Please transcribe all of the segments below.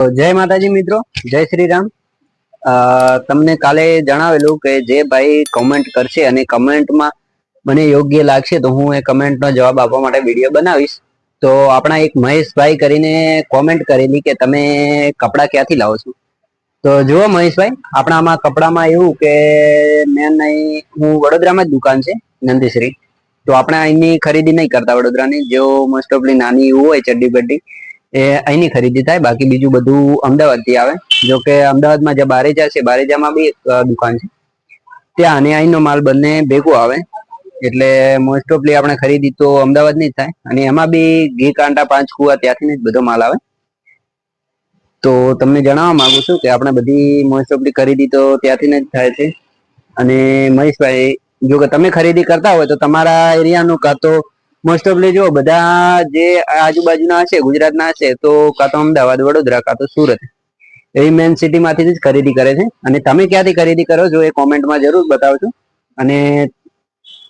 જય માતાજી મિત્રો, જય શ્રી રામ તમને કાલે જણાવેલું કે જે ભાઈ કમેન્ટ કરશે અને કમેન્ટમાં મને યોગ્ય લાગશે તો હું એ કમેન્ટનો જવાબ આપવા માટે વીડિયો બનાવીશ. તો આપણા એક મહેશભાઈ કરીને કોમેન્ટ કરેલી કે તમે કપડાં ક્યાંથી લાવો છો? તો જુઓ મહેશભાઈ, આપણામાં કપડામાં એવું કે મેં નહીં, હું વડોદરામાં જ દુકાન છે, નંદીશ્રી. તો આપણે અહીંની ખરીદી નહીં કરતા વડોદરાની જો મોસ્ટ ઓફલી નાની એવું હોય ચડ્ડી બડ્ડી એ અહીંની ખરીદી થાય. બાકી બીજું બધું અમદાવાદથી આવે. જો કે અમદાવાદમાં જે બારેજા છે, બારેજામાં બી એક દુકાન છે. ત્યાં અને અહીંનો માલ બંને ભેગો આવે. એટલે મોસ્ટ ઓફલી આપણે ખરીદી તો અમદાવાદની જ થાય. અને એમાં બી ઘી, કાંટા, પાંચ કુવા ત્યાંથી જ બધો માલ આવે. તો તમને જણાવવા માંગુ છું કે આપણે બધી મોસ્ટ ઓફલી ખરીદી તો ત્યાંથી જ થાય છે. અને મહેશભાઈ જો કે તમે ખરીદી કરતા હોય તો તમારા એરિયાનું કાં તો મોસ્ટ ઓફલી જો બધા જે આજુબાજુના હશે, ગુજરાતના હશે, તો કાં તો અમદાવાદ, વડોદરા, કાં તો સુરત. એવી મેન સિટીમાંથી જ ખરીદી કરે છે. અને તમે ક્યાંથી ખરીદી કરો છો એ કોમેન્ટમાં જરૂર બતાવજો. અને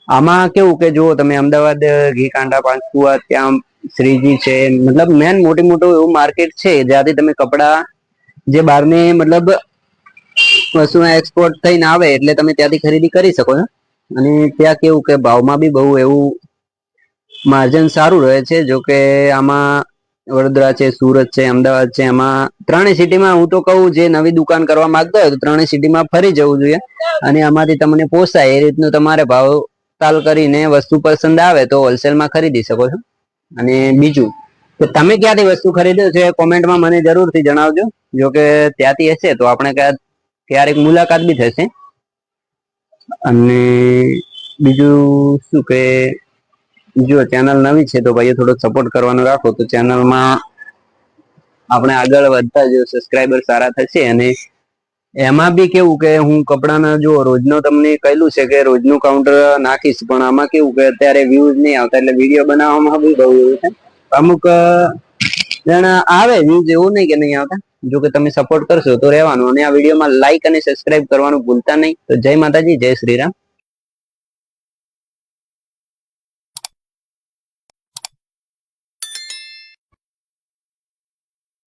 આમાં કેવું કે જુઓ તમે અમદાવાદ ઘી કાંડા પાંચકુવા, ત્યાં શ્રીજી છે. મતલબ મેન મોટી મોટું એવું માર્કેટ છે, જ્યાંથી તમે કપડા જે બહારની મતલબ વસ્તુ એક્સપોર્ટ થઈને આવે, એટલે તમે ત્યાંથી ખરીદી કરી શકો છો. અને ત્યાં કેવું કે ભાવમાં બી બહુ એવું માર્જિન સારું રહે છે, જો કે આમાં વડોદરા છે, સુરત છે, અમદાવાદ છે એમાં ત્રણેય સિટીમાં હું તો કહું, જે નવી દુકાન કરવા માંગતા હોય તો ત્રણેય સિટીમાં ફરી જવું જોઈએ. અને આમાંથી તમને પોસાય, એ રીતનું તમારે ભાવ તાલ કરીને વસ્તુ પસંદ આવે તો હોલસેલમાં ખરીદી શકો છો. અને બીજું, તો તમે ક્યાંથી વસ્તુ ખરીદો છો એ કોમેન્ટમાં મને જરૂરથી જણાવજો. જો કે ત્યાંથી હશે તો આપણે ક્યાં ક્યારેક મુલાકાત બી થશે. અને બીજું શું કે જો ચેનલ નવી છે તો ભાઈ થોડો સપોર્ટ કરવાનો રાખો, તો ચેનલમાં આપણે આગળ વધતા જો સબસ્ક્રાઈબર સારા થશે અને એમાં બી કેવું કે હું કપડાના જો રોજનો તમને કહેલું છે કે રોજનું કાઉન્ટર નાખીશ, પણ આમાં કેવું કે અત્યારે વ્યૂઝ નહીં આવતા એટલે વીડિયો બનાવવામાં બી બહુ એવું છે. અમુક જણા આવે વ્યૂઝ એવું નહીં કે નહીં આવતા, જો કે તમે સપોર્ટ કરશો તો રહેવાનું. અને આ વિડીયોમાં લાઈક અને સબસ્ક્રાઇબ કરવાનું ભૂલતા નહીં. તો જય માતાજી, જય શ્રી રામ.